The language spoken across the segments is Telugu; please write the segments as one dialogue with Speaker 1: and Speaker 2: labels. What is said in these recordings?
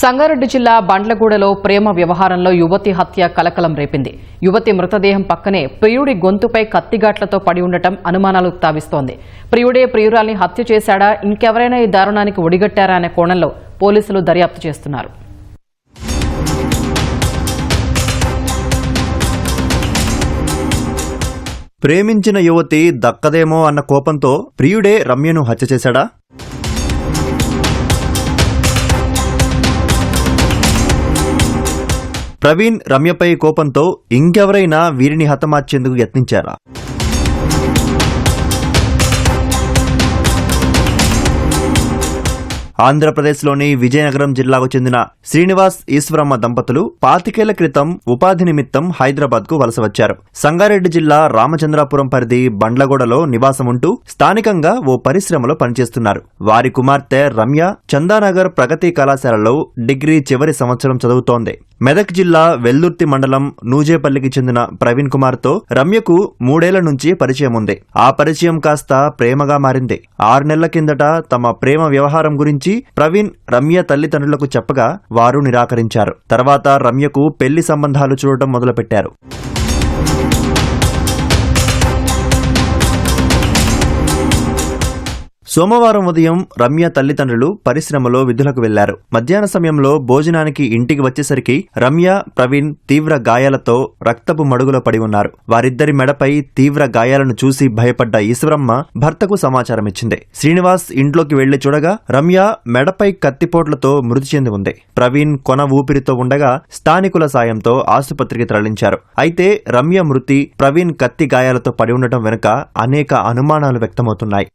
Speaker 1: సంగారెడ్డి జిల్లా బండ్లగూడలో ప్రేమ వ్యవహారంలో యువతి హత్య కలకలం రేపింది. యువతి మృతదేహం పక్కనే ప్రియుడి గొంతుపై కత్తిగాట్లతో పడి ఉండటం అనుమానాలు తావిస్తోంది ప్రియుడే ప్రియురాల్ని హత్య చేశాడా? ఇంకెవరైనా ఈ దారుణానికి ఒడిగట్టారా అనే కోణంలో పోలీసులు దర్యాప్తు చేస్తున్నారు.
Speaker 2: ప్రేమించిన యువతి దక్కదేమో అన్న కోపంతో ప్రియుడే రమ్యను హత్య చేశాడా? ప్రవీణ్ రమ్యపై కోపంతో ఇంకెవరైనా వీరిని హతమార్చేందుకు యత్నించారా? ఆంధ్రప్రదేశ్లోని విజయనగరం జిల్లాకు చెందిన శ్రీనివాస్ ఈశ్వరమ్మ దంపతులు పాతికేళ్ళ క్రితం ఉపాధి నిమిత్తం హైదరాబాద్కు వలస వచ్చారు. సంగారెడ్డి జిల్లా రామచంద్రాపురం పరిధి బండ్లగూడలో నివాసముంటూ స్థానికంగా ఓ పరిశ్రమలో పనిచేస్తున్నారు. వారి కుమార్తె రమ్య చందానగర్ ప్రగతి కళాశాలలో డిగ్రీ చివరి సంవత్సరం చదువుతోంది. మెదక్ జిల్లా వెల్దుర్తి మండలం నూజేపల్లికి చెందిన ప్రవీణ్ కుమార్తో రమ్యకు మూడేళ్ళ నుంచి పరిచయం ఉంది. ఆ పరిచయం కాస్త ప్రేమగా మారింది. ఆరు నెలల కిందట తమ ప్రేమ వ్యవహారం గురించి ప్రవీణ్ రమ్య తల్లిదండ్రులకు చెప్పగా వారు నిరాకరించారు. తర్వాత రమ్యకు పెళ్ళి సంబంధాలు చూడటం మొదలుపెట్టారు. సోమవారం ఉదయం రమ్య తల్లిదండ్రులు పరిశ్రమలో విధులకు వెళ్ళారు. మధ్యాహ్న సమయంలో భోజనానికి ఇంటికి వచ్చేసరికి రమ్య ప్రవీణ్ తీవ్ర గాయాలతో రక్తపు మడుగులో పడి ఉన్నారు. వారిద్దరి మెడపై తీవ్ర గాయాలను చూసి భయపడ్డ ఈశ్వరమ్మ భర్తకు సమాచారం ఇచ్చింది. శ్రీనివాస్ ఇంట్లోకి వెళ్ళి చూడగా రమ్య మెడపై కత్తిపోట్లతో మృతి చెంది ఉంది. ప్రవీణ్ కొన ఊపిరితో ఉండగా స్థానికుల సాయంతో ఆసుపత్రికి తరలించారు. అయితే రమ్య మృతి ప్రవీణ్ కత్తి గాయాలతో పడి ఉండటం వెనుక అనేక అనుమానాలు వ్యక్తమవుతున్నాయి.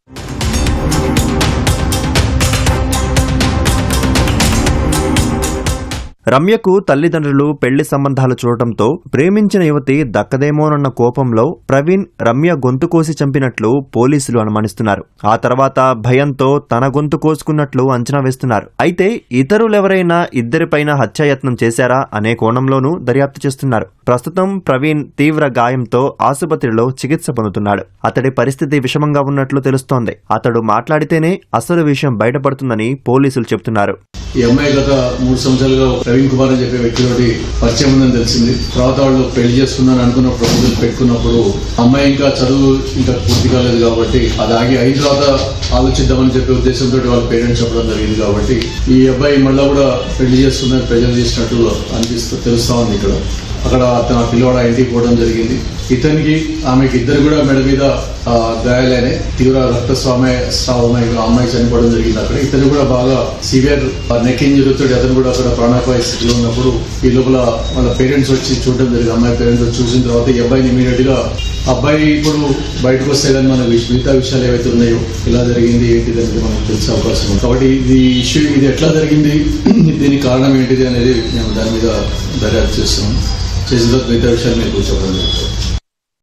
Speaker 2: రమ్యకు తల్లిదండ్రులు పెళ్ళి సంబంధాలు చూడటంతో ప్రేమించిన యువతి దక్కదేమోనన్న కోపంలో ప్రవీణ్ రమ్య గొంతు కోసి చంపినట్లు పోలీసులు అనుమానిస్తున్నారు. ఆ తర్వాత భయంతో తన గొంతు కోసుకున్నట్లు అంచనా వేస్తున్నారు. అయితే ఇతరులెవరైనా ఇద్దరిపైన హత్యాయత్నం చేశారా అనే కోణంలోనూ దర్యాప్తు చేస్తున్నారు. ప్రస్తుతం ప్రవీణ్ తీవ్ర గాయంతో ఆసుపత్రిలో చికిత్స పొందుతున్నాడు. అతడి పరిస్థితి విషమంగా ఉన్నట్లు తెలుస్తోంది. అతడు మాట్లాడితేనే అసలు విషయం బయటపడుతుందని పోలీసులు చెబుతున్నారు.
Speaker 3: ఈ అమ్మాయి గత మూడు సంవత్సరాలుగా ప్రవీణ్ కుమార్ అని చెప్పే వ్యక్తితోటి పరిచయం ఉందని తెలిసింది. తర్వాత వాళ్ళు పెళ్ళి చేసుకున్నాను అనుకున్న ప్రపోజల్ పెట్టుకున్నప్పుడు అమ్మాయి ఇంకా చదువు ఇంకా పూర్తి కాలేదు కాబట్టి అది ఆగి అయిన తర్వాత ఆలోచిద్దామని చెప్పే ఉద్దేశంతో వాళ్ళ పేరెంట్స్ చెప్పడం జరిగింది కాబట్టి ఈ అబ్బాయి మళ్ళీ కూడా పెళ్ళి చేసుకున్న ప్రజలు చేసినట్టు అనిపిస్తూ తెలుస్తా ఉంది ఇక్కడ. అక్కడ తన పిల్లవాడు ఇంటికి పోవడం జరిగింది. ఇతనికి ఆమెకి ఇద్దరు కూడా మెడ మీద ఆ, తీవ్ర రక్తస్వామి స్రావమై అమ్మాయి చనిపోవడం జరిగింది అక్కడ. ఇతను కూడా బాగా సివియర్ నెక్ ఇంజరీతో అతను కూడా అక్కడ ప్రాణాపాయ స్థితిలో ఉన్నప్పుడు ఈ లోపల వాళ్ళ పేరెంట్స్ వచ్చి చూడడం జరిగింది. అమ్మాయి పేరెంట్స్ వచ్చి చూసిన తర్వాత ఈ అబ్బాయిని ఇమీడియట్గా అబ్బాయి ఇప్పుడు బయటకు వస్తే కానీ మన మిగతా విషయాలు ఏవైతే ఉన్నాయో ఇలా జరిగింది ఏంటిది అనేది మనకు తెలిసే అవకాశం ఉంది. కాబట్టి ఇది ఇష్యూ ఇది ఎట్లా జరిగింది దీనికి కారణం ఏంటిది అనేది మేము దాని మీద దర్యాప్తు చేస్తున్నాం. చేసిన తర్వాత మిగతా విషయాలు మీకు చెప్పడం జరుగుతుంది